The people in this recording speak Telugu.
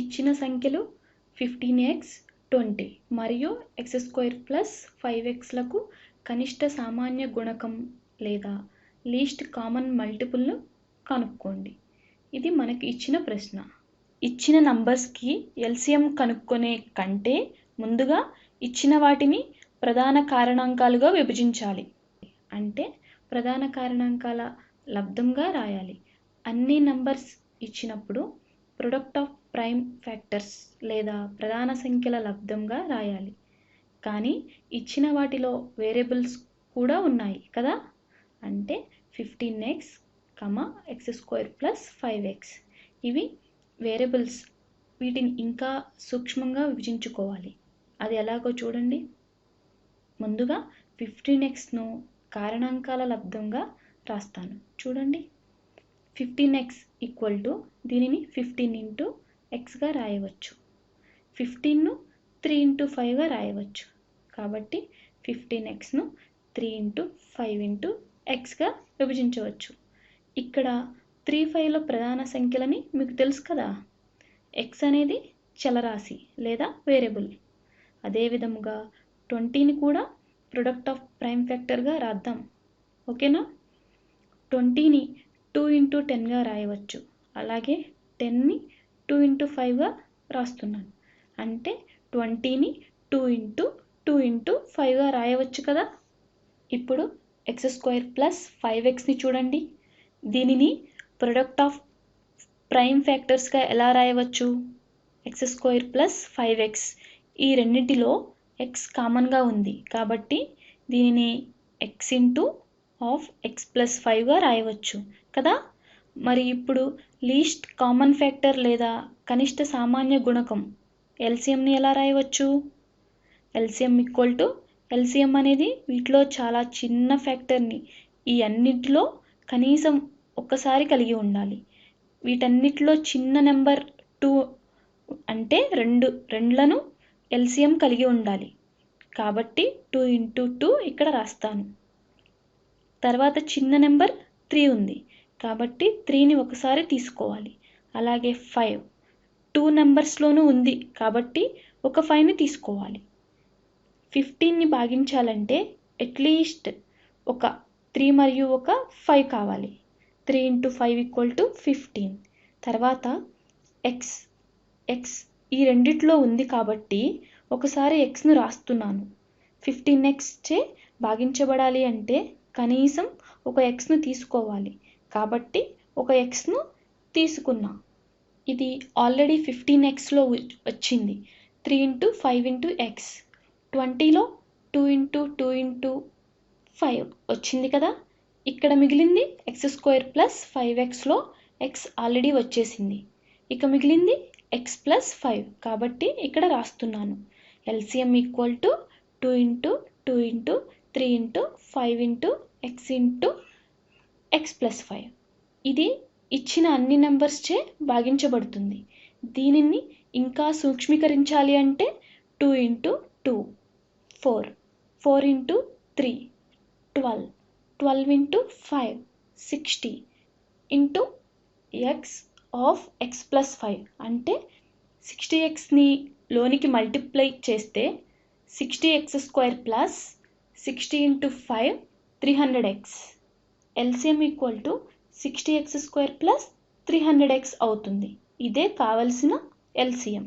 ఇచ్చిన సంఖ్యలు ఫిఫ్టీన్ ఎక్స్ ట్వంటీ మరియు ఎక్స్ స్క్వేర్ ప్లస్ ఫైవ్ ఎక్స్లకు కనిష్ట సామాన్య గుణకం లేదా లీస్ట్ కామన్ మల్టిపుల్ను కనుక్కోండి. ఇది మనకి ఇచ్చిన ప్రశ్న. ఇచ్చిన నంబర్స్కి ఎల్సిఎం కనుక్కునే కంటే ముందుగా ఇచ్చిన వాటిని ప్రధాన కారణాంకాలుగా విభజించాలి. అంటే ప్రధాన కారణాంకాల లబ్ధంగా రాయాలి. అన్ని నంబర్స్ ఇచ్చినప్పుడు ప్రొడక్ట్ ఆఫ్ ప్రైమ్ ఫ్యాక్టర్స్ లేదా ప్రధాన సంఖ్యల లబ్ధంగా రాయాలి. కానీ ఇచ్చిన వాటిలో వేరియబుల్స్ కూడా ఉన్నాయి కదా? అంటే fifteen x comma x square plus five x ఇవి వేరియబుల్స్ వీటిని ఇంకా సూక్ష్మంగా విభజించుకోవాలి. అది ఎలాగో చూడండి. ముందుగా ఫిఫ్టీన్ ఎక్స్ను కారణాంకాల లబ్ధంగా రాస్తాను. చూడండి. ఫిఫ్టీన్ ఎక్స్ ఈక్వల్ టు దీనిని ఫిఫ్టీన్ ఇంటూ ఎక్స్గా రాయవచ్చు. ఫిఫ్టీన్ను త్రీ ఇంటూ ఫైవ్గా రాయవచ్చు. కాబట్టి ఫిఫ్టీన్ ఎక్స్ను త్రీ ఇంటూ ఫైవ్ ఇంటూ ఎక్స్గా విభజించవచ్చు. ఇక్కడ త్రీ ఫైవ్లో ప్రధాన సంఖ్యలని మీకు తెలుసు కదా? ఎక్స్ అనేది చలరాశి లేదా వేరియబుల్. అదే విధముగా ట్వంటీని కూడా ప్రొడక్ట్ ఆఫ్ ప్రైమ్ ఫ్యాక్టర్గా రాద్దాం. ఓకేనా ట్వంటీని టూ ఇంటూ టెన్గా రాయవచ్చు. అలాగే టెన్ని టూ ఇంటూ ఫైవ్గా రాస్తున్నాను. అంటే ట్వంటీని టూ ఇంటూ టూ ఇంటూ ఫైవ్గా రాయవచ్చు కదా? ఇప్పుడు ఎక్స్ స్క్వేర్ ప్లస్ ఫైవ్ ఎక్స్ని చూడండి. దీనిని ప్రొడక్ట్ ఆఫ్ ప్రైమ్ ఫ్యాక్టర్స్గా ఎలా రాయవచ్చు? X square plus five x ఈ రెండింటిలో ఎక్స్ కామన్గా ఉంది. కాబట్టి దీనిని x into of x plus ఫైవ్గా రాయవచ్చు. కదా? మరి ఇప్పుడు లీస్ట్ కామన్ ఫ్యాక్టర్ లేదా కనిష్ట సామాన్య గుణకం ఎల్సిఎంని ఎలా రాయవచ్చు? ఎల్సిఎం ఈక్వల్ టు ఎల్సిఎం అనేది వీటిలో చాలా చిన్న ఫ్యాక్టర్ని ఈ అన్నిటిలో కనీసం ఒక్కసారి కలిగి ఉండాలి. వీటన్నిటిలో చిన్న నెంబర్ టూ అంటే రెండు రెండ్లను ఎల్సిఎం కలిగి ఉండాలి. కాబట్టి టూ ఇంటూ టూ ఇక్కడ రాస్తాను. తర్వాత చిన్న నెంబర్ త్రీ ఉంది. కాబట్టి త్రీని ఒకసారి తీసుకోవాలి. అలాగే ఫైవ్ టూ నెంబర్స్లోనూ ఉంది కాబట్టి ఒక ఫైవ్ని తీసుకోవాలి. ఫిఫ్టీన్ని భాగించాలంటే అట్లీస్ట్ ఒక త్రీ మరియు ఒక ఫైవ్ కావాలి. Three into five equal to fifteen తర్వాత ఎక్స్ ఎక్స్ ఈ రెండిట్లో ఉంది కాబట్టి ఒకసారి ఎక్స్ను రాస్తున్నాను. ఫిఫ్టీన్ ఎక్స్ చే భాగించబడాలి అంటే కనీసం ఒక ఎక్స్ను తీసుకోవాలి. కాబట్టి ఒక ఎక్స్ను తీసుకున్నా. ఇది ఆల్రెడీ ఫిఫ్టీన్ ఎక్స్లో వచ్చింది. Three into five into x ట్వంటీలో two into two into five వచ్చింది కదా? ఇక్కడ మిగిలింది ఎక్స్ స్క్వేర్ ప్లస్ ఫైవ్ ఎక్స్లో ఎక్స్ ఆల్రెడీ వచ్చేసింది. ఇక మిగిలింది ఎక్స్ ప్లస్ ఫైవ్ కాబట్టి ఇక్కడ రాస్తున్నాను. LCM equal to two into two into three into five into x into x plus five ఇది ఇచ్చిన అన్ని నెంబర్స్చే భాగించబడుతుంది. దీనిని ఇంకా సూక్ష్మీకరించాలి అంటే two into two four four into three twelve twelve into five sixty into x of x plus five అంటే సిక్స్టీ ఎక్స్ని లోనికి మల్టిప్లై చేస్తే sixty x square plus sixty into five three hundred x LCM equal to sixty x square plus three hundred x అవుతుంది. ఇదే కావలసిన ఎల్సిఎం